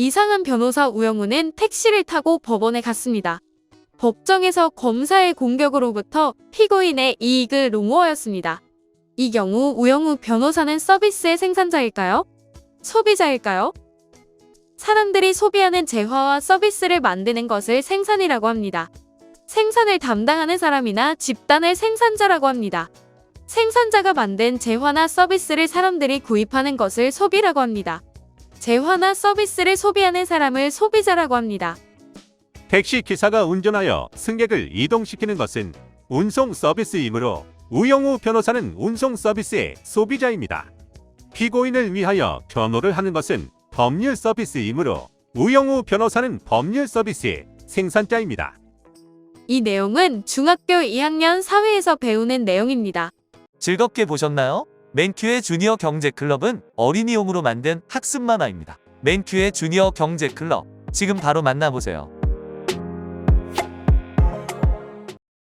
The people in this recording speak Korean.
이상한 변호사 우영우는 택시를 타고 법원에 갔습니다. 법정에서 검사의 공격으로부터 피고인의 이익을 롱호하였습니다. 이 경우 우영우 변호사는 서비스의 생산자일까요? 소비자일까요? 사람들이 소비하는 재화와 서비스를 만드는 것을 생산이라고 합니다. 생산을 담당하는 사람이나 집단을 생산자라고 합니다. 생산자가 만든 재화나 서비스를 사람들이 구입하는 것을 소비라고 합니다. 재화나 서비스를 소비하는 사람을 소비자라고 합니다. 택시 기사가 운전하여 승객을 이동시키는 것은 운송 서비스이므로 우영우 변호사는 운송 서비스의 소비자입니다. 피고인을 위하여 변호를 하는 것은 법률 서비스이므로 우영우 변호사는 법률 서비스의 생산자입니다. 이 내용은 중학교 2학년 사회에서 배우는 내용입니다. 즐겁게 보셨나요? 맨큐의 주니어 경제 클럽은 어린이용으로 만든 학습 만화입니다. 맨큐의 주니어 경제 클럽 지금 바로 만나보세요.